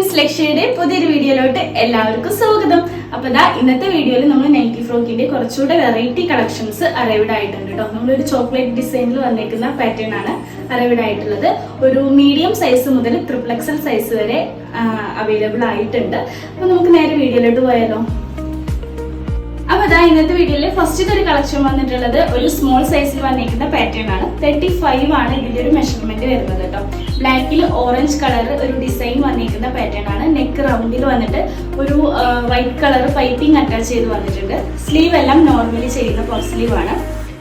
Friends ലക്ഷ്യയുടെ പുതിയൊരു വീഡിയോയിലോട്ട് എല്ലാവർക്കും സ്വാഗതം. അപ്പൊ ദാ ഇന്നത്തെ വീഡിയോയിൽ നമ്മൾ നൈറ്റി ഫ്രോക്കിന്റെ കുറച്ചുകൂടെ വെറൈറ്റി കളക്ഷൻസ് അറൈവ്ഡ് ആയിട്ടുണ്ട് കേട്ടോ നമ്മളൊരു ചോക്ലേറ്റ് ഡിസൈനിൽ വന്നേക്കുന്ന പാറ്റേൺ ആണ് അറൈവ്ഡ് ആയിട്ടുള്ളത്. ഒരു മീഡിയം സൈസ് മുതൽ ട്രിപ്ലക്സൽ സൈസ് വരെ അവൈലബിൾ ആയിട്ടുണ്ട്. അപ്പൊ നമുക്ക് നേരെ വീഡിയോയിലോട്ട് പോയാലോ. അതാ ഇന്നത്തെ വീഡിയോയിൽ ഫസ്റ്റ് ഒരു കളക്ഷൻ വന്നിട്ടുള്ളത് ഒരു സ്മോൾ സൈസിൽ വന്നിരിക്കുന്ന പാറ്റേൺ ആണ്. തേർട്ടി ഫൈവ് ആണ് ഇതിന്റെ ഒരു മെഷർമെന്റ് വരുന്നത് കേട്ടോ. ബ്ലാക്കിൽ ഓറഞ്ച് കളർ ഒരു ഡിസൈൻ വന്നിരിക്കുന്ന പാറ്റേൺ ആണ്. നെക്ക് റൗണ്ടിൽ വന്നിട്ട് ഒരു വൈറ്റ് കളർ പൈപ്പിംഗ് അറ്റാച്ച് ചെയ്ത് വന്നിട്ടുണ്ട്. സ്ലീവ് എല്ലാം നോർമലി ചെയ്യുന്ന പഫ് സ്ലീവ് ആണ്.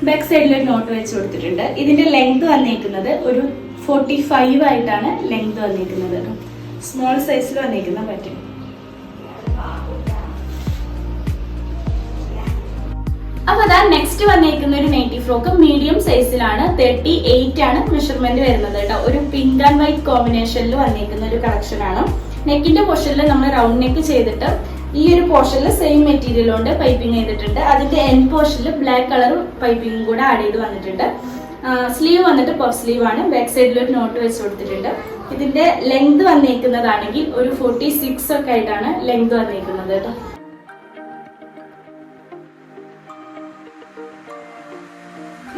ബാക്ക് സൈഡിൽ ഒരു നോട്ട് വെച്ച് കൊടുത്തിട്ടുണ്ട്. ഇതിന്റെ ലെങ്ത് വന്നിരിക്കുന്നത് ഒരു ഫോർട്ടി ഫൈവ് ആയിട്ടാണ് ലെങ്ത് വന്നിരിക്കുന്നത് സ്മോൾ സൈസിൽ വന്നിരിക്കുന്ന പാറ്റേൺ അപ്പൊ അതാ നെക്സ്റ്റ് വന്നിരിക്കുന്ന ഒരു നൈറ്റി ഫ്രോക്ക് മീഡിയം സൈസിലാണ് തേർട്ടി എയ്റ്റ് ആണ് മെഷർമെന്റ് വരുന്നത് കേട്ടോ. ഒരു പിങ്ക് ആൻഡ് വൈറ്റ് കോമ്പിനേഷനിൽ വന്നിരിക്കുന്ന ഒരു കളക്ഷൻ ആണ്. നെക്കിന്റെ പോർഷനിൽ നമ്മൾ റൗണ്ട് നെക്ക് ചെയ്തിട്ട് ഈ ഒരു പോർഷനിൽ സെയിം മെറ്റീരിയൽ കൊണ്ട് പൈപ്പിംഗ് ചെയ്തിട്ടുണ്ട്. അതിന്റെ എൻ പോർഷനിൽ ബ്ലാക്ക് കളർ പൈപ്പിംഗ് കൂടെ ആഡ് ചെയ്ത് വന്നിട്ടുണ്ട്. സ്ലീവ് വന്നിട്ട് പഫ് സ്ലീവ് ആണ്. ബാക്ക് സൈഡിൽ ഒരു നോട്ട് വെച്ച് കൊടുത്തിട്ടുണ്ട്. ഇതിന്റെ ലെങ്ത് വന്നേക്കുന്നതാണെങ്കിൽ ഒരു ഫോർട്ടി സിക്സ് ഒക്കെ ആയിട്ടാണ് ലെങ്ത് വന്നേക്കുന്നത് കേട്ടോ.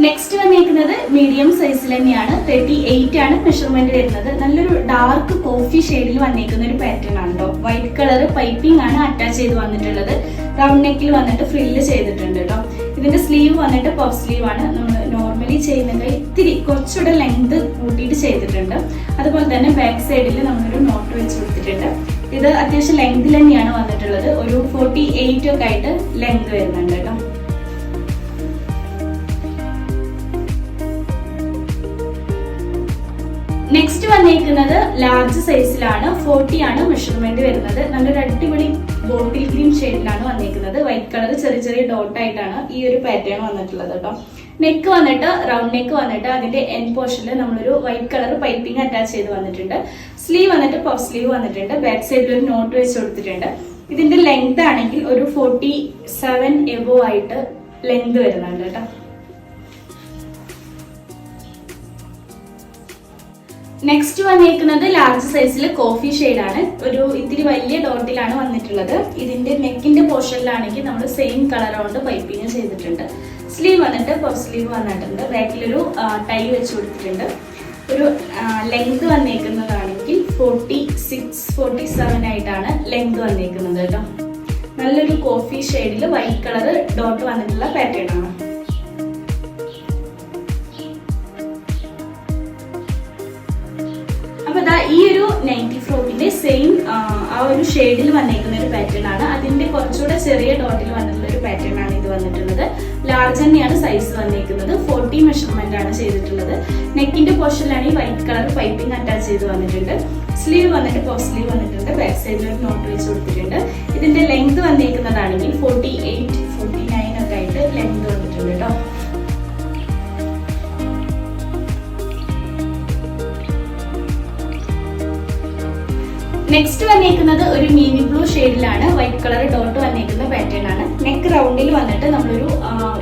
നെക്സ്റ്റ് വന്നിരിക്കുന്നത് മീഡിയം സൈസിൽ തന്നെയാണ്. തേർട്ടി എയ്റ്റ് ആണ് മെഷർമെന്റ് വരുന്നത്. നല്ലൊരു ഡാർക്ക് കോഫി ഷെയ്ഡിൽ വന്നിരിക്കുന്ന ഒരു പാറ്റേൺ ആണ് കേട്ടോ വൈറ്റ് കളർ പൈപ്പിംഗ് ആണ് അറ്റാച്ച് ചെയ്ത് വന്നിട്ടുള്ളത്. റൗണ്ട് നെക്കിൽ വന്നിട്ട് ഫ്രില്ല് ചെയ്തിട്ടുണ്ട് കേട്ടോ ഇതിന്റെ സ്ലീവ് വന്നിട്ട് പഫ് സ്ലീവ് ആണ്. നമ്മൾ നോർമലി ചെയ്യുന്നത് ഇത്തിരി കുറച്ചുകൂടെ ലെങ്ത് കൂട്ടിയിട്ട് ചെയ്തിട്ടുണ്ട്. അതുപോലെ തന്നെ ബാക്ക് സൈഡിൽ നമ്മളൊരു നോട്ട് വെച്ച് കൊടുത്തിട്ടുണ്ട്. ഇത് അത്യാവശ്യം ലെങ്ത് തന്നെയാണ് വന്നിട്ടുള്ളത്. ഒരു ഫോർട്ടി എയ്റ്റ് ഒക്കെ ആയിട്ട് ലെങ്ത് വരുന്നുണ്ട് കേട്ടോ നെക്സ്റ്റ് വന്നേക്കുന്നത് ലാർജ് സൈസിലാണ് ഫോർട്ടി ആണ് മെഷർമെന്റ് വരുന്നത്. നല്ലൊരു അടിപൊളി ബോട്ടിൽ ക്രീം ഷെയ്ഡിലാണ് വന്നേക്കുന്നത് വൈറ്റ് കളർ ചെറിയ ചെറിയ ഡോട്ട് ആയിട്ടാണ് ഈ ഒരു പാറ്റേൺ വന്നിട്ടുള്ളത് കേട്ടോ നെക്ക് വന്നിട്ട് റൗണ്ട് നെക്ക് വന്നിട്ട് അതിന്റെ എൻ പോർഷനിൽ നമ്മളൊരു വൈറ്റ് കളർ പൈപ്പിംഗ് അറ്റാച്ച് ചെയ്ത് വന്നിട്ടുണ്ട്. സ്ലീവ് വന്നിട്ട് പഫ് സ്ലീവ് വന്നിട്ടുണ്ട്. ബാക്ക് സൈഡിൽ ഒരു നോട്ട് വെച്ച് കൊടുത്തിട്ടുണ്ട്. ഇതിന്റെ ലെങ്ത് ആണെങ്കിൽ ഒരു ഫോർട്ടി സെവൻ എബോ ആയിട്ട് ലെങ്ത് വരുന്നുണ്ട് കേട്ടോ നെക്സ്റ്റ് വന്നിരിക്കുന്നത് ലാർജ് സൈസിൽ കോഫി ആണ്. ഒരു ഇത്തിരി വലിയ ഡോട്ടിലാണ് വന്നിട്ടുള്ളത്. ഇതിന്റെ നെക്കിന്റെ പോർഷനിലാണെങ്കിൽ നമ്മൾ സെയിം കളർ കൊണ്ട് പൈപ്പിങ് ചെയ്തിട്ടുണ്ട്. സ്ലീവ് വന്നിട്ട് പഫ് സ്ലീവ് വന്നിട്ടുണ്ട്. ബാക്കിലൊരു ടൈ വെച്ച് കൊടുത്തിട്ടുണ്ട്. ഒരു ലെങ്ത് വന്നേക്കുന്നതാണെങ്കിൽ ഫോർട്ടി സിക്സ് ഫോർട്ടി സെവൻ ആയിട്ടാണ് ലെങ്ത് വന്നേക്കുന്നത് കേട്ടോ. നല്ലൊരു കോഫി ഷെയ്ഡിൽ വൈറ്റ് കളർ ഡോട്ട് വന്നിട്ടുള്ള പാറ്റേൺ ആണ്. ഒരു നൈറ്റി ഫ്രോക്കിന്റെ സെയിം ആ ഒരു ഷെയ്ഡിൽ വന്നേക്കുന്ന ഒരു പാറ്റേൺ ആണ്. അതിന്റെ കുറച്ചുകൂടെ ചെറിയ ഡോട്ടിൽ വന്നിട്ടുള്ള ഒരു പാറ്റേൺ ആണ് ഇത് വന്നിട്ടുള്ളത്. ലാർജ് തന്നെയാണ് സൈസ് വന്നിരിക്കുന്നത് ഫോർട്ടി മെഷർമെന്റ് ആണ് ചെയ്തിട്ടുള്ളത്. നെക്കിന്റെ പോർഷനിലാണ് ഈ വൈറ്റ് കളർ പൈപ്പിംഗ് അറ്റാച്ച് ചെയ്ത് വന്നിട്ടുണ്ട്. സ്ലീവ് വന്നിട്ട് പോസ് സ്ലീവ് വന്നിട്ടുണ്ട്. ബാക്ക് സൈഡിൽ ഒരു നോട്ട് വെച്ച് കൊടുത്തിട്ടുണ്ട്. ഇതിന്റെ ലെങ്ത് വന്നിരിക്കുന്നതാണെങ്കിൽ ഫോർട്ടി എയ്റ്റ് ഫോർട്ടി നയൻ ഒക്കെ ആയിട്ട് ലെങ്ത് വന്നിട്ടുണ്ട് കേട്ടോ നെക്സ്റ്റ് വന്നേക്കുന്നത് ഒരു മീനി ബ്ലൂ ഷെയ്ഡിലാണ് വൈറ്റ് കളർ ഡോട്ട് വന്നേക്കുന്ന പാറ്റേൺ ആണ്. നെക്ക് റൗണ്ടിൽ വന്നിട്ട് നമ്മളൊരു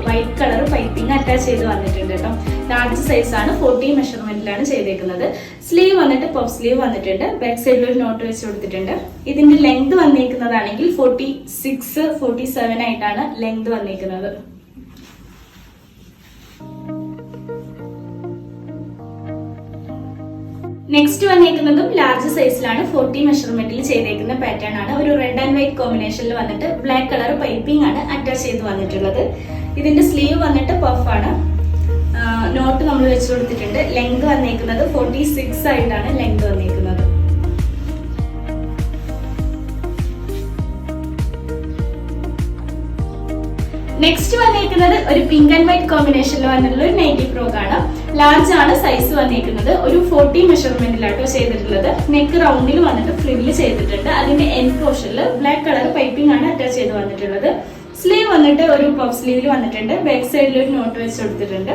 വൈറ്റ് കളർ പൈപ്പിംഗ് അറ്റാച്ച് ചെയ്ത് വന്നിട്ടുണ്ട് കേട്ടോ. ലാർജ് സൈസ് ആണ്. ഫോർട്ടി മെഷർമെന്റിലാണ് ചെയ്തേക്കുന്നത്. സ്ലീവ് വന്നിട്ട് പഫ് സ്ലീവ് വന്നിട്ടുണ്ട്. ബാക്ക് സൈഡിൽ ഒരു നോട്ട് വെച്ച് കൊടുത്തിട്ടുണ്ട്. ഇതിന്റെ ലെങ്ത് വന്നേക്കുന്നതാണെങ്കിൽ ഫോർട്ടി സിക്സ് ഫോർട്ടി സെവൻ ആയിട്ടാണ് ലെങ്ത് വന്നേക്കുന്നത്. നെക്സ്റ്റ് വന്നേക്കുന്നതും ലാർജ് സൈസിലാണ് ഫോർട്ടി മെഷർമെന്റിൽ ചെയ്തേക്കുന്ന പാറ്റേൺ ആണ്. ഒരു റെഡ് ആൻഡ് വൈറ്റ് കോമ്പിനേഷനിൽ വന്നിട്ട് ബ്ലാക്ക് കളർ പൈപ്പിംഗ് ആണ് അറ്റാച്ച് ചെയ്ത് വന്നിട്ടുള്ളത്. ഇതിന്റെ സ്ലീവ് വന്നിട്ട് പഫ് ആണ്. നോട്ട് നമ്മൾ വെച്ച് കൊടുത്തിട്ടുണ്ട്. ലെങ്ത് വന്നേക്കുന്നത് ഫോർട്ടി സിക്സ് ആയിട്ടാണ് ലെങ്ത് വന്നേക്കുന്നത്. നെക്സ്റ്റ് വന്നേക്കുന്നത് ഒരു പിങ്ക് ആൻഡ് വൈറ്റ് കോമ്പിനേഷനിൽ വന്നിട്ടുള്ള ഒരു നൈറ്റി ഫ്രോക്ക് ആണ്. ലാർജ് ആണ് സൈസ് വന്നിരിക്കുന്നത്. ഒരു ഫോർട്ടി മെഷർമെന്റിലാട്ടോ ചെയ്തിട്ടുള്ളത്. നെക്ക് റൗണ്ടിൽ വന്നിട്ട് ഫ്രില്ല് ചെയ്തിട്ടുണ്ട്. അതിന്റെ എൻ പോർഷനിൽ ബ്ലാക്ക് കളർ പൈപ്പിംഗ് ആണ് അറ്റാച്ച് ചെയ്ത് വന്നിട്ടുള്ളത്. സ്ലീവ് വന്നിട്ട് ഒരു പഫ് സ്ലീവിൽ വന്നിട്ടുണ്ട്. ബാക്ക് സൈഡിൽ ഒരു നോട്ട് വെച്ച് കൊടുത്തിട്ടുണ്ട്.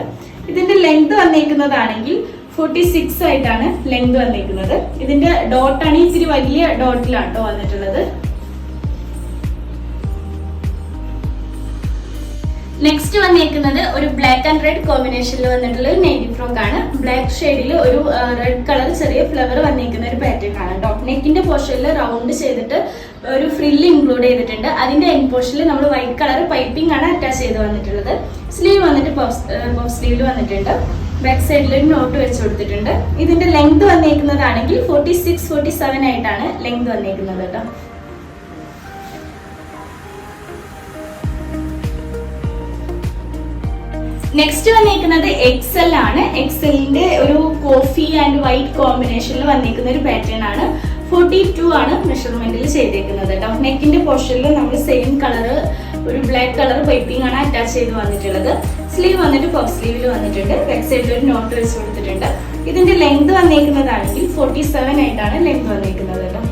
ഇതിന്റെ ലെങ്ത് വന്നിരിക്കുന്നതാണെങ്കിൽ ഫോർട്ടി സിക്സ് ആയിട്ടാണ് ലെങ്ത് വന്നിരിക്കുന്നത്. ഇതിന്റെ ഡോട്ടാണ് ഇച്ചിരി വലിയ ഡോട്ടിലാണ് വന്നിട്ടുള്ളത്. നെക്സ്റ്റ് വന്നിരിക്കുന്നത് ഒരു ബ്ലാക്ക് ആൻഡ് റെഡ് കോമ്പിനേഷനിൽ വന്നിട്ടുള്ള ഒരു നെയ്റ്റി ഫ്രോക്ക് ആണ്. ബ്ലാക്ക് ഷെയ്ഡിൽ ഒരു റെഡ് കളർ ചെറിയ ഫ്ലവർ വന്നിരിക്കുന്ന ഒരു പാറ്റേൺ ആണ് ടോപ്പ് നെക്കിന്റെ പോർഷനിൽ റൗണ്ട് ചെയ്തിട്ട് ഒരു ഫ്രില്ല് ഇൻക്ലൂഡ് ചെയ്തിട്ടുണ്ട്. അതിന്റെ എൻ പോർഷനിൽ നമ്മൾ വൈറ്റ് കളർ പൈപ്പിംഗ് ആണ് അറ്റാച്ച് ചെയ്ത് വന്നിട്ടുള്ളത്. സ്ലീവ് വന്നിട്ട് പഫ് സ്ലീവിൽ വന്നിട്ടുണ്ട്. ബാക്ക് സൈഡിൽ ഒരു നോട്ട് വെച്ച് കൊടുത്തിട്ടുണ്ട്. ഇതിന്റെ ലെങ്ത് വന്നിരിക്കുന്നതാണെങ്കിൽ ഫോർട്ടി സിക്സ് ഫോർട്ടി സെവൻ ആയിട്ടാണ് ലെങ്ത് വന്നിരിക്കുന്നത് കേട്ടോ നെക്സ്റ്റ് വന്നിരിക്കുന്നത് എക്സൽ ആണ്. എക്സലിന്റെ ഒരു കോഫി ആൻഡ് വൈറ്റ് കോമ്പിനേഷനിൽ വന്നിരിക്കുന്ന ഒരു പാറ്റേൺ ആണ്. ഫോർട്ടി ടു ആണ് മെഷർമെന്റിൽ ചെയ്തേക്കുന്നത് കേട്ടോ. നെക്കിന്റെ പോർഷനിൽ നമ്മൾ സെയിം കളർ ഒരു ബ്ലാക്ക് കളർ പൈപ്പിംഗ് ആണ് അറ്റാച്ച് ചെയ്ത് വന്നിട്ടുള്ളത്. സ്ലീവ് വന്നിട്ട് പഫ് സ്ലീവിൽ വന്നിട്ടുണ്ട്. ബാക്ക് സൈഡിൽ ഒരു നോട്ട് വെച്ച് കൊടുത്തിട്ടുണ്ട്. ഇതിന്റെ ലെങ്ത് വന്നേക്കുന്നതാണെങ്കിൽ ഫോർട്ടി സെവൻ ആയിട്ടാണ് ലെങ്ത് വന്നേക്കുന്നത് കേട്ടോ.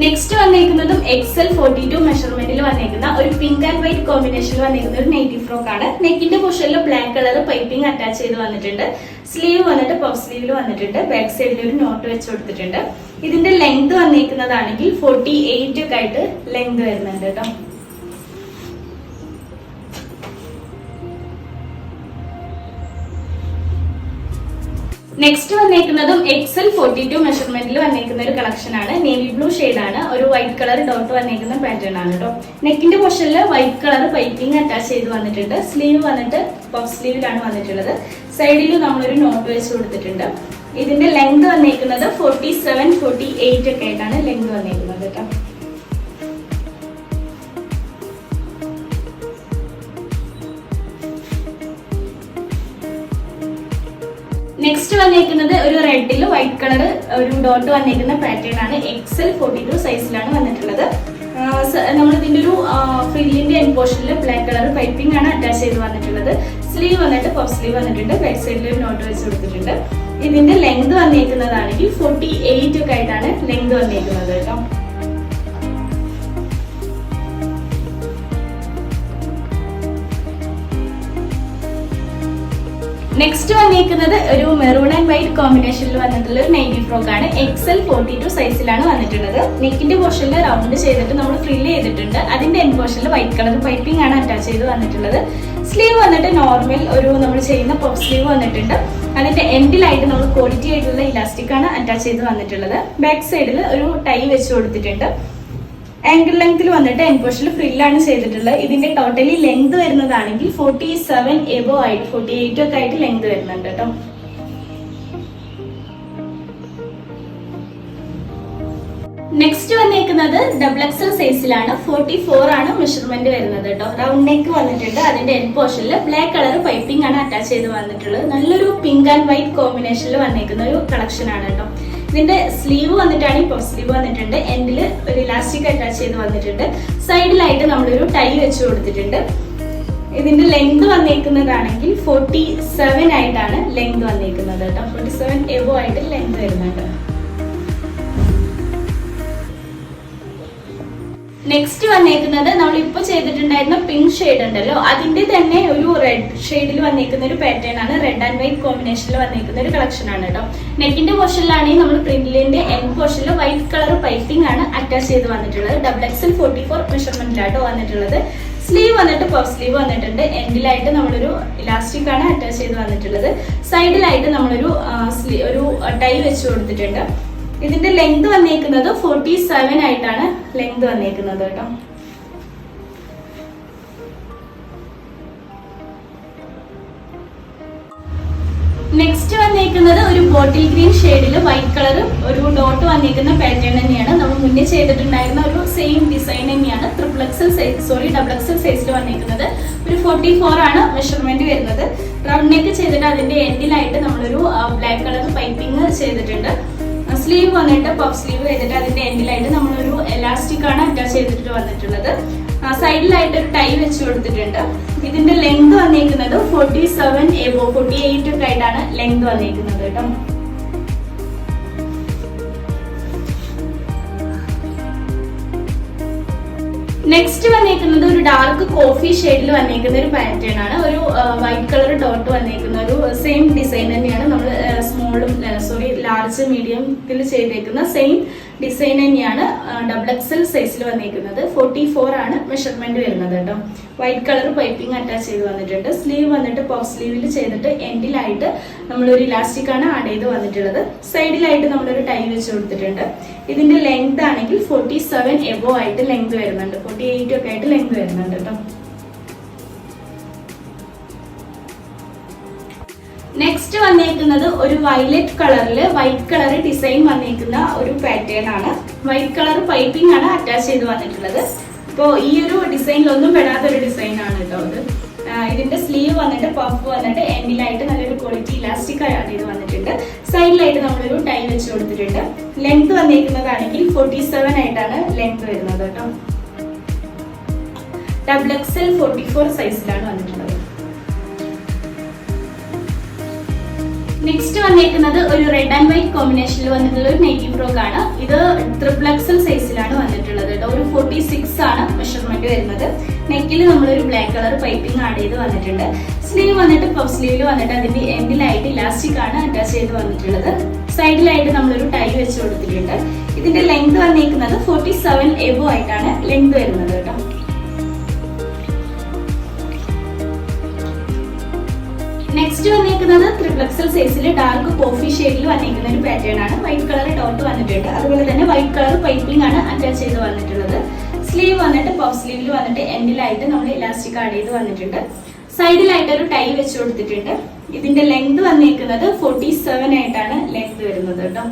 നെക്സ്റ്റ് വന്നേക്കുന്നതും എക്സൽ ഫോർട്ടി ടു മെഷർമെന്റിൽ വന്നേക്കുന്ന ഒരു പിങ്ക് ആൻഡ് വൈറ്റ് കോമ്പിനേഷനിൽ വന്നേക്കുന്ന ഒരു നെയ്റ്റി ഫ്രോക്ക് ആണ്. നെക്കിന്റെ പൊഷനിൽ ബ്ലാക്ക് കളർ പൈപ്പിംഗ് അറ്റാച്ച് ചെയ്ത് വന്നിട്ടുണ്ട്. സ്ലീവ് വന്നിട്ട് പഫ് സ്ലീവിൽ വന്നിട്ടുണ്ട്. ബാക്ക് സൈഡിൽ ഒരു നോട്ട് വെച്ച് കൊടുത്തിട്ടുണ്ട്. ഇതിന്റെ ലെങ്ത് വന്നേക്കുന്നതാണെങ്കിൽ ഫോർട്ടി എയ്റ്റ് ഒക്കെ ആയിട്ട് ലെങ്ത് വരുന്നുണ്ട് കേട്ടോ. നെക്സ്റ്റ് വന്നേക്കുന്നതും എക്സൽ ഫോർട്ടി ടു മെഷർമെന്റിൽ വന്നേക്കുന്ന ഒരു കളക്ഷൻ ആണ്. നേവി ബ്ലൂ ഷെയ്ഡ് ആണ്. ഒരു വൈറ്റ് കളർ ഡോട്ട് വന്നേക്കുന്ന പാറ്റേൺ ആണ് കേട്ടോ നെക്കിന്റെ പോർഷനിൽ വൈറ്റ് കളർ പൈപ്പിംഗ് അറ്റാച്ച് ചെയ്ത് വന്നിട്ടുണ്ട്. സ്ലീവ് വന്നിട്ട് പഫ് സ്ലീവിലാണ് വന്നിട്ടുള്ളത്. സൈഡിൽ നമ്മളൊരു നോട്ട് വെച്ച് കൊടുത്തിട്ടുണ്ട്. ഇതിന്റെ ലെങ്ത് വന്നേക്കുന്നത് ഫോർട്ടി സെവൻ ഫോർട്ടി എയ്റ്റ് ഒക്കെ ആയിട്ടാണ് ലെങ്ത് വന്നേക്കുന്നത് കേട്ടോ നെക്സ്റ്റ് വന്നേക്കുന്നത് ഒരു റെഡിൽ വൈറ്റ് കളർ ഒരു ഡോട്ട് വന്നേക്കുന്ന പാറ്റേൺ ആണ് എക്സൽ ഫോർട്ടി ടു സൈസിലാണ് വന്നിട്ടുള്ളത്. നമ്മൾ ഇതിന്റെ ഒരു ഫ്രില്ലിന്റെ എൻ പോർഷനിൽ ബ്ലാക്ക് കളർ പൈപ്പിംഗ് ആണ് അറ്റാച്ച് ചെയ്ത് വന്നിട്ടുള്ളത്. സ്ലീവ് വന്നിട്ട് പഫ് സ്ലീവ് വന്നിട്ടുണ്ട്. ബാക്ക് സൈഡിൽ ഒരു നോട്ട് വെച്ച് കൊടുത്തിട്ടുണ്ട്. ഇതിന്റെ ലെങ്ത് വന്നേക്കുന്നതാണെങ്കിൽ ഫോർട്ടി എയ്റ്റ് ഒക്കെ ആയിട്ടാണ് ലെങ്ത് വന്നേക്കുന്നത് കേട്ടോ. നെക്സ്റ്റ് വന്നിരിക്കുന്നത് ഒരു മെറൂൺ ആൻഡ് വൈറ്റ് കോമ്പിനേഷനിൽ വന്നിട്ടുള്ള ഒരു നൈറ്റി ഫ്രോക്ക് ആണ്. എക്സൽ ഫോർട്ടി ടു സൈസിലാണ് വന്നിട്ടുള്ളത്. നെക്കിന്റെ പോർഷനിൽ റൗണ്ട് ചെയ്തിട്ട് നമ്മൾ ഫ്രില്ല് ചെയ്തിട്ടുണ്ട്. അതിന്റെ എൻ പോർഷനിൽ വൈറ്റ് കളർ പൈപ്പിംഗ് ആണ് അറ്റാച്ച് ചെയ്ത് വന്നിട്ടുള്ളത്. സ്ലീവ് വന്നിട്ട് നോർമൽ ഒരു നമ്മൾ ചെയ്യുന്ന പഫ് സ്ലീവ് വന്നിട്ടുണ്ട്. അതിന്റെ എൻഡിലായിട്ട് നമ്മൾ ക്വാളിറ്റി ആയിട്ടുള്ള ഇലാസ്റ്റിക് ആണ് അറ്റാച്ച് ചെയ്ത് വന്നിട്ടുള്ളത്. ബാക്ക് സൈഡിൽ ഒരു ടൈ വെച്ച് കൊടുത്തിട്ടുണ്ട്. ആംഗിൾ ലെങ്ത്തിൽ വന്നിട്ട് എൻപോഷനിൽ ഫ്രില്ലാണ് ചെയ്തിട്ടുള്ളത്. ഇതിന്റെ ടോട്ടലി ലെങ്ത് വരുന്നതാണെങ്കിൽ ഫോർട്ടി സെവൻ എബോ ആയിട്ട് ഫോർട്ടി എയ്റ്റ് ഒക്കെ ആയിട്ട് ലെങ്ത് വരുന്നുണ്ട് കേട്ടോ. നെക്സ്റ്റ് വന്നേക്കുന്നത് ഡബിൾ എക്സൽ സൈസിലാണ് ഫോർട്ടി ഫോർ ആണ് മെഷർമെന്റ് വരുന്നത് കേട്ടോ. റൗണ്ട് നെക്ക് വന്നിട്ടുണ്ട്. അതിന്റെ എൻ പോർഷനിൽ ബ്ലാക്ക് കളർ പൈപ്പിംഗ് ആണ് അറ്റാച്ച് ചെയ്ത് വന്നിട്ടുള്ളത്. നല്ലൊരു പിങ്ക് ആൻഡ് വൈറ്റ് കോമ്പിനേഷനിൽ വന്നേക്കുന്ന ഒരു കളക്ഷൻ ആണ് കേട്ടോ. ഇതിന്റെ സ്ലീവ് വന്നിട്ടാണ് ഈ പഫ് സ്ലീവ് വന്നിട്ടുണ്ട്. എൻഡിൽ ഒരു ഇലാസ്റ്റിക് അറ്റാച്ച് ചെയ്ത് വന്നിട്ടുണ്ട്. സൈഡിലായിട്ട് നമ്മളൊരു ടൈ വെച്ച് കൊടുത്തിട്ടുണ്ട്. ഇതിന്റെ ലെങ്ത് വന്നേക്കുന്നതാണെങ്കിൽ ഫോർട്ടി സെവൻ ആയിട്ടാണ് ലെങ്ത് വന്നേക്കുന്നത് കേട്ടോ. ഫോർട്ടി സെവൻ എബോ ആയിട്ട് ലെങ്ത് വരുന്നുണ്ട് നെക്സ്റ്റ് വന്നേക്കുന്നത് നമ്മൾ ഇപ്പൊ ചെയ്തിട്ടുണ്ടായിരുന്ന പിങ്ക് ഷെയ്ഡ് ഉണ്ടല്ലോ. അതിന്റെ തന്നെ ഒരു റെഡ് ഷെയ്ഡിൽ വന്നേക്കുന്ന ഒരു പാറ്റേൺ ആണ് റെഡ് ആൻഡ് വൈറ്റ് കോമ്പിനേഷനിൽ വന്നേക്കുന്ന ഒരു കളക്ഷൻ ആണ് കേട്ടോ നെക്കിന്റെ പോർഷനിലാണെങ്കിൽ നമ്മൾ പ്രിന്റിലിന്റെ എൻ പോർഷനിൽ വൈറ്റ് കളർ പൈപ്പിംഗ് ആണ് അറ്റാച്ച് ചെയ്ത് വന്നിട്ടുള്ളത്. ഡബിൾ എക്സൽ ഫോർട്ടി ഫോർ മെഷർമെന്റിലാട്ടോ വന്നിട്ടുള്ളത്. സ്ലീവ് വന്നിട്ട് പഫ് സ്ലീവ് വന്നിട്ടുണ്ട്. എൻഡിലായിട്ട് നമ്മളൊരു ഇലാസ്റ്റിക് ആണ് അറ്റാച്ച് ചെയ്ത് വന്നിട്ടുള്ളത്. സൈഡിലായിട്ട് നമ്മളൊരു ഒരു ടൈ വെച്ച് കൊടുത്തിട്ടുണ്ട്. ഇതിന്റെ ലെങ്ത് വന്നേക്കുന്നത് ഫോർട്ടി സെവൻ ആയിട്ടാണ് ലെങ്ത് വന്നേക്കുന്നത് കേട്ടോ. നെക്സ്റ്റ് വന്നേക്കുന്നത് ഒരു ബോട്ടിൽ ഗ്രീൻ ഷെയ്ഡിൽ വൈറ്റ് കളർ ഒരു ഡോട്ട് വന്നേക്കുന്ന പാറ്റേൺ തന്നെയാണ്. നമ്മൾ മുന്നേ ചെയ്തിട്ടുണ്ടായിരുന്ന ഒരു സെയിം ഡിസൈൻ തന്നെയാണ്. Triple XL size sorry double XL സൈസിൽ വന്നേക്കുന്നത്. ഒരു ഫോർട്ടി ഫോർ ആണ് മെഷർമെന്റ് വരുന്നത്. റൗണ്ട് നെക്ക് ചെയ്തിട്ട് അതിന്റെ എൻഡിലായിട്ട് നമ്മളൊരു ബ്ലാക്ക് കളർ പൈപ്പിംഗ് ചെയ്തിട്ടുണ്ട്. സ്ലീവ് വന്നിട്ട് പഫ് സ്ലീവ് ചെയ്തിട്ട് അതിന്റെ എൻഡിലായിട്ട് നമ്മളൊരു എലാസ്റ്റിക് ആണ് അറ്റാച്ച് ചെയ്തിട്ട് വന്നിട്ടുള്ളത്. സൈഡിലായിട്ട് ഒരു ടൈ വെച്ച് കൊടുത്തിട്ടുണ്ട്. ഇതിന്റെ ലെങ്ത് വന്നേക്കുന്നത് forty seven above forty eight ഒക്കെ ആയിട്ടാണ് ലെങ്ത് വന്നേക്കുന്നത് കേട്ടോ. നെക്സ്റ്റ് വന്നേക്കുന്നത് ഒരു ഡാർക്ക് കോഫി ഷെയ്ഡിൽ വന്നേക്കുന്ന ഒരു പാറ്റേൺ ആണ്. ഒരു വൈറ്റ് കളർ ഡോട്ട് വന്നേക്കുന്ന ഒരു സെയിം ഡിസൈൻ തന്നെയാണ് നമ്മൾ സ്മോളും സോറി ലാർജ് മീഡിയത്തിൽ ചെയ്തേക്കുന്ന സെയിം ഡിസൈൻ തന്നെയാണ് ഡബിൾ എക്സൽ സൈസിൽ വന്നിരിക്കുന്നത് ഫോർട്ടി ഫോർ ആണ് മെഷർമെന്റ് വരുന്നത് കേട്ടോ. വൈറ്റ് കളർ പൈപ്പിംഗ് അറ്റാച്ച് ചെയ്ത് വന്നിട്ടുണ്ട്. സ്ലീവ് വന്നിട്ട് പഫ് സ്ലീവിൽ ചെയ്തിട്ട് എൻഡിലായിട്ട് നമ്മളൊരു ഇലാസ്റ്റിക് ആണ് ആഡ് ചെയ്ത് വന്നിട്ടുള്ളത്. സൈഡിലായിട്ട് നമ്മളൊരു ടൈ വെച്ച് കൊടുത്തിട്ടുണ്ട്. ഇതിന്റെ ലെങ്ത് ആണെങ്കിൽ ഫോർട്ടി സെവൻ എബോ ആയിട്ട് ലെങ്ത് വരുന്നുണ്ട്. ഫോർട്ടി എയ്റ്റ് ഒക്കെ ആയിട്ട് ലെങ്ത് വരുന്നുണ്ട് കേട്ടോ. നെക്സ്റ്റ് വന്നേക്കുന്നത് ഒരു വയലറ്റ് കളറിൽ വൈറ്റ് കളർ ഡിസൈൻ വന്നേക്കുന്ന ഒരു പാറ്റേൺ ആണ്. വൈറ്റ് കളർ പൈപ്പിംഗ് ആണ് അറ്റാച്ച് ചെയ്ത് വന്നിട്ടുള്ളത്. അപ്പോൾ ഈ ഒരു ഡിസൈനിലൊന്നും പെടാത്ത ഒരു ഡിസൈൻ ആണ് കേട്ടോ അത്. ഇതിന്റെ സ്ലീവ് വന്നിട്ട് പഫ് വന്നിട്ട് എൻഡിലായിട്ട് നല്ലൊരു ക്വാളിറ്റി ഇലാസ്റ്റിക് ആയാണ് ഇത് വന്നിട്ടുണ്ട്. സൈഡിലായിട്ട് നമ്മളൊരു ടൈ വെച്ച് കൊടുത്തിട്ടുണ്ട്. ലെങ്ത് വന്നേക്കുന്നതാണെങ്കിൽ ഫോർട്ടി സെവൻ ആയിട്ടാണ് ലെങ്ത് വരുന്നത് കേട്ടോ. Double X L forty four സൈസിലാണ് വന്നിട്ടുള്ളത്. നെക്സ്റ്റ് വന്നേക്കുന്നത് ഒരു റെഡ് ആൻഡ് വൈറ്റ് കോമ്പിനേഷനിൽ വന്നിട്ടുള്ള ഒരു നെയ്റ്റി ഫ്രോക്ക് ആണ്. ഇത് ത്രിപ്ലക്സൽ സൈസിലാണ് വന്നിട്ടുള്ളത് കേട്ടോ. ഒരു ഫോർട്ടി സിക്സ് ആണ് മെഷർമെന്റ് വരുന്നത്. നെക്കിൽ നമ്മളൊരു ബ്ലാക്ക് കളർ പൈപ്പിംഗ് ആഡ് ചെയ്ത് വന്നിട്ടുണ്ട്. സ്ലീവ് വന്നിട്ട് പഫ് സ്ലീവിൽ വന്നിട്ട് അതിന്റെ എൻഡിലായിട്ട് ഇലാസ്റ്റിക് ആണ് അറ്റാച്ച് ചെയ്ത് വന്നിട്ടുള്ളത്. സൈഡിലായിട്ട് നമ്മളൊരു ടൈ വെച്ച് കൊടുത്തിട്ടുണ്ട്. ഇതിന്റെ ലെങ്ത് വന്നേക്കുന്നത് ഫോർട്ടി സെവൻ എബോ ആയിട്ടാണ് ലെങ്ത് വരുന്നത് കേട്ടോ. നെക്സ്റ്റ് വന്നിരിക്കുന്നത് ത്രിപ്ലക്സൽ സൈസിൽ ഡാർക്ക് കോഫി ഷെയ്ഡിൽ വന്നിരിക്കുന്ന ഒരു പാറ്റേൺ ആണ്. വൈറ്റ് കളർ ഡോട്ട് വന്നിട്ടുണ്ട്. അതുപോലെ തന്നെ വൈറ്റ് കളർ പൈപ്പിംഗ് ആണ് അറ്റാച്ച് ചെയ്ത് വന്നിട്ടുള്ളത്. സ്ലീവ് വന്നിട്ട് പഫ് സ്ലീവിൽ വന്നിട്ട് എൻഡിലായിട്ട് നമ്മൾ ഇലാസ്റ്റിക് ആഡ് ചെയ്ത് വന്നിട്ടുണ്ട്. സൈഡിലായിട്ട് ഒരു ടൈ വെച്ച് കൊടുത്തിട്ടുണ്ട്. ഇതിന്റെ ലെങ്ത് വന്നിരിക്കുന്നത് ഫോർട്ടി സെവൻ ആയിട്ടാണ് ലെങ്ത് വരുന്നത് കേട്ടോ.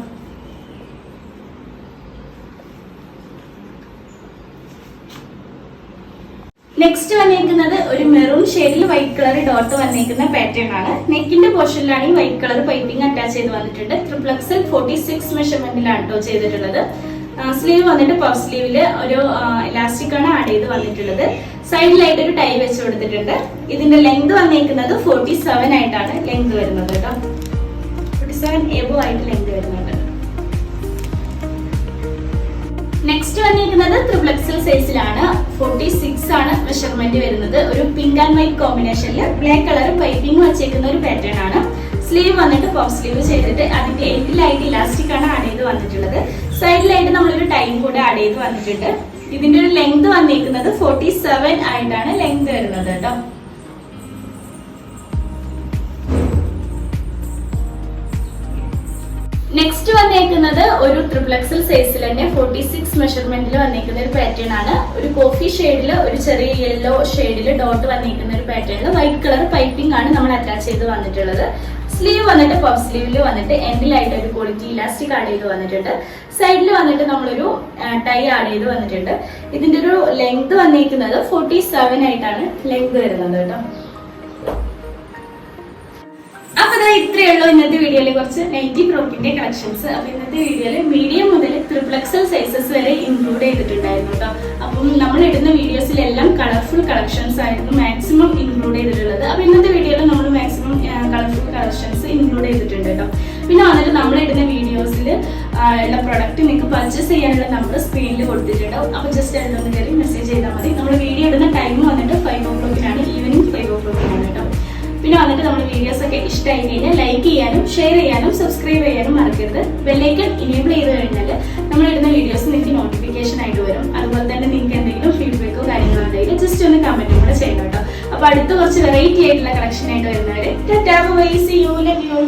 നെക്സ്റ്റ് വന്നിരിക്കുന്നത് ഒരു മെറൂൺ ഷെയ്ഡിൽ വൈറ്റ് കളർ ഡോട്ട് വന്നിരിക്കുന്ന പാറ്റേൺ ആണ്. നെക്കിന്റെ പോർഷനിലാണ് ഈ വൈറ്റ് കളർ പൈപ്പിംഗ് അറ്റാച്ച് ചെയ്ത് വന്നിട്ടുണ്ട്. ട്രിപ്ലക്സൽ ഫോർട്ടി സിക്സ് മെഷർമെന്റിലാണ് കേട്ടോ ചെയ്തിട്ടുള്ളത്. സ്ലീവ് വന്നിട്ട് പഫ് സ്ലീവിൽ ഒരു ഇലാസ്റ്റിക് ആണ് ആഡ് ചെയ്ത് വന്നിട്ടുള്ളത്. സൈഡിലായിട്ട് ഒരു ടൈ വെച്ച് കൊടുത്തിട്ടുണ്ട്. ഇതിന്റെ ലെങ്ത് വന്നിരിക്കുന്നത് ഫോർട്ടി സെവൻ ആയിട്ടാണ് ലെങ്ത് വരുന്നത് കേട്ടോ ഫോർട്ടി സെവൻ എബോ ആയിട്ട് ലെങ്ത് വരുന്നുണ്ട്. വന്നിരിക്കുന്നത് ത്രിപ്ലക്സൽ സൈസിലാണ് ഫോർട്ടി സിക്സ് ആണ് മെഷർമെന്റ് വരുന്നത്. ഒരു പിങ്ക് ആൻഡ് വൈറ്റ് കോമ്പിനേഷനിൽ ബ്ലാക്ക് കളർ പൈപ്പിംഗ് വെച്ചേക്കുന്ന ഒരു പാറ്റേൺ ആണ്. സ്ലീവ് വന്നിട്ട് പോം സ്ലീവ് ചെയ്തിട്ട് അതിന്റെ എൻഡിലായിട്ട് ഇലാസ്റ്റിക് ആണ് ആഡ് ചെയ്ത് വന്നിട്ടുള്ളത്. സൈഡിലായിട്ട് നമ്മളൊരു ടൈം കൂടെ ആഡ് ചെയ്ത് വന്നിട്ടുണ്ട്. ഇതിന്റെ ഒരു ലെങ്ത് വന്നിരിക്കുന്നത് ഫോർട്ടി സെവൻ ആയിട്ടാണ് ലെങ്ത് വരുന്നത് കേട്ടോ. നെക്സ്റ്റ് വന്നേക്കുന്നത് ഒരു ട്രിപ്ലക്സൽ സൈസിൽ തന്നെ ഫോർട്ടി സിക്സ് മെഷർമെന്റിൽ വന്നേക്കുന്ന ഒരു പാറ്റേൺ ആണ്. ഒരു കോഫി ഷെയ്ഡിൽ ഒരു ചെറിയ യെല്ലോ ഷെയ്ഡിൽ ഡോട്ട് വന്നേക്കുന്ന ഒരു പാറ്റേണിൽ വൈറ്റ് കളർ പൈപ്പിംഗ് ആണ് നമ്മൾ അറ്റാച്ച് ചെയ്ത് വന്നിട്ടുള്ളത്. സ്ലീവ് വന്നിട്ട് പഫ് സ്ലീവിൽ വന്നിട്ട് എൻഡിലായിട്ട് ഒരു ക്വാളിറ്റി ഇലാസ്റ്റിക് ആഡ് ചെയ്ത് വന്നിട്ടുണ്ട്. സൈഡിൽ വന്നിട്ട് നമ്മളൊരു ടൈ ആഡ് ചെയ്ത് വന്നിട്ടുണ്ട്. ഇതിന്റെ ഒരു ലെങ്ത് വന്നിരിക്കുന്നത് ഫോർട്ടി സെവൻ ആയിട്ടാണ് ലെങ്ത് വരുന്നത് കേട്ടോ. അപ്പൊ ദാ ഇത്രയേ ഉള്ളൂ ഇന്നത്തെ വീഡിയോയിൽ കുറച്ച് നൈറ്റി ഫ്രോക്കിന്റെ കളക്ഷൻസ് അപ്പൊ ഇന്നത്തെ വീഡിയോയിൽ മീഡിയം മുതൽ ത്രിപ്ലക്സൽ സൈസസ് വരെ ഇൻക്ലൂഡ് ചെയ്തിട്ടുണ്ടായിരുന്നു കേട്ടോ അപ്പം നമ്മൾ ഇടുന്ന വീഡിയോസിലെല്ലാം കളർഫുൾ കളക്ഷൻസ് ആയിരുന്നു മാക്സിമം ഇൻക്ലൂഡ് ചെയ്തിട്ടുള്ളത്. അപ്പൊ ഇന്നത്തെ വീഡിയോയിൽ നമ്മൾ മാക്സിമം കളർഫുൾ കളക്ഷൻസ് ഇൻക്ലൂഡ് ചെയ്തിട്ടുണ്ട് കേട്ടോ പിന്നെ വന്നിട്ട് നമ്മൾ ഇടുന്ന വീഡിയോസിൽ ഉള്ള പ്രൊഡക്റ്റ് നിങ്ങൾക്ക് പർച്ചേസ് ചെയ്യാനുള്ള നമ്പർ സ്ക്രീനിൽ കൊടുത്തിട്ടുണ്ടാവും അപ്പൊ ജസ്റ്റ് അതിലൊന്ന് കയറി മെസ്സേജ് ചെയ്താൽ മതി. നമ്മൾ വീഡിയോ ഇടുന്ന ടൈം വന്നിട്ട് ഫൈവ് ഓ പിന്നെ വന്നിട്ട് നമ്മുടെ വീഡിയോസ് ഒക്കെ ഇഷ്ടമായി കഴിഞ്ഞാൽ ലൈക്ക് ചെയ്യാനും ഷെയർ ചെയ്യാനും സബ്സ്ക്രൈബ് ചെയ്യാനും മറക്കരുത്. ബെല്ലൈക്കൺ ഇനേബിൾ ചെയ്ത് കഴിഞ്ഞാൽ നമ്മൾ ഇടുന്ന വീഡിയോസ് നിങ്ങൾക്ക് നോട്ടിഫിക്കേഷൻ ആയിട്ട് വരും. അതുപോലെ തന്നെ നിങ്ങൾക്ക് എന്തെങ്കിലും ഫീഡ്ബാക്കോ കാര്യങ്ങളോ ഉണ്ടെങ്കിൽ ജസ്റ്റ് ഒന്ന് കമന്റും കൂടെ ചെയ്യണം കേട്ടോ. അപ്പൊ അടുത്ത കുറച്ച് വെറൈറ്റി ആയിട്ടുള്ള കളക്ഷൻ ആയിട്ട് വരുന്നവരെ ടാറ്റാ ബൈ യു